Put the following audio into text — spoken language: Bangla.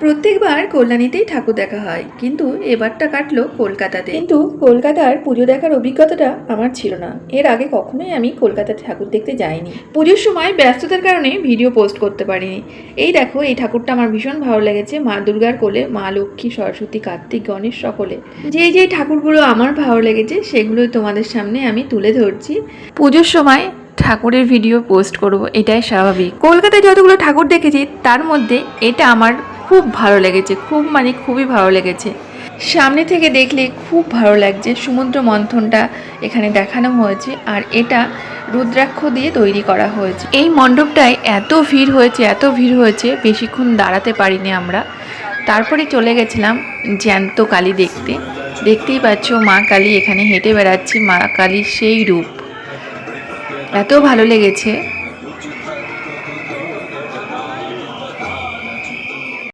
প্রত্যেকবার কল্যাণীতেই ঠাকুর দেখা হয় কিন্তু এবারটা কাটলো কলকাতাতে। কিন্তু কলকাতার পুজো দেখার অভিজ্ঞতাটা আমার ছিল না। এর আগে কখনোই আমি কলকাতাতে ঠাকুর দেখতে যাইনি। পুজোর সময় ব্যস্ততার কারণে ভিডিও পোস্ট করতে পারিনি। এই দেখো এই ঠাকুরটা আমার ভীষণ ভালো লেগেছে মা দুর্গার কোলে মা লক্ষ্মী সরস্বতী কার্তিক গণেশ সকলে। যেই যেই ঠাকুরগুলো আমার ভালো লেগেছে সেগুলোই তোমাদের সামনে আমি তুলে ধরছি। পুজোর সময় ঠাকুরের ভিডিও পোস্ট করব এটাই স্বাভাবিক। কলকাতায় যতগুলো ঠাকুর দেখেছি তার মধ্যে এটা আমার খুব ভালো লেগেছে, খুব মানে খুবই ভালো লেগেছে। সামনে থেকে দেখলে খুব ভালো লাগছে, সমুদ্র মন্থনটা এখানে দেখানো হয়েছে আর এটা রুদ্রাক্ষ দিয়ে তৈরি করা হয়েছে। এই মণ্ডপটায় এত ভিড় হয়েছে, এত ভিড় হয়েছে, বেশিক্ষণ দাঁড়াতে পারিনি আমরা। তারপরে চলে গেছিলাম জ্যান্ত কালী দেখতে। দেখতেই পাচ্ছ মা কালী এখানে হেঁটে বেড়াচ্ছে, মা কালীর সেই রূপ। এত ভালো লেগেছে।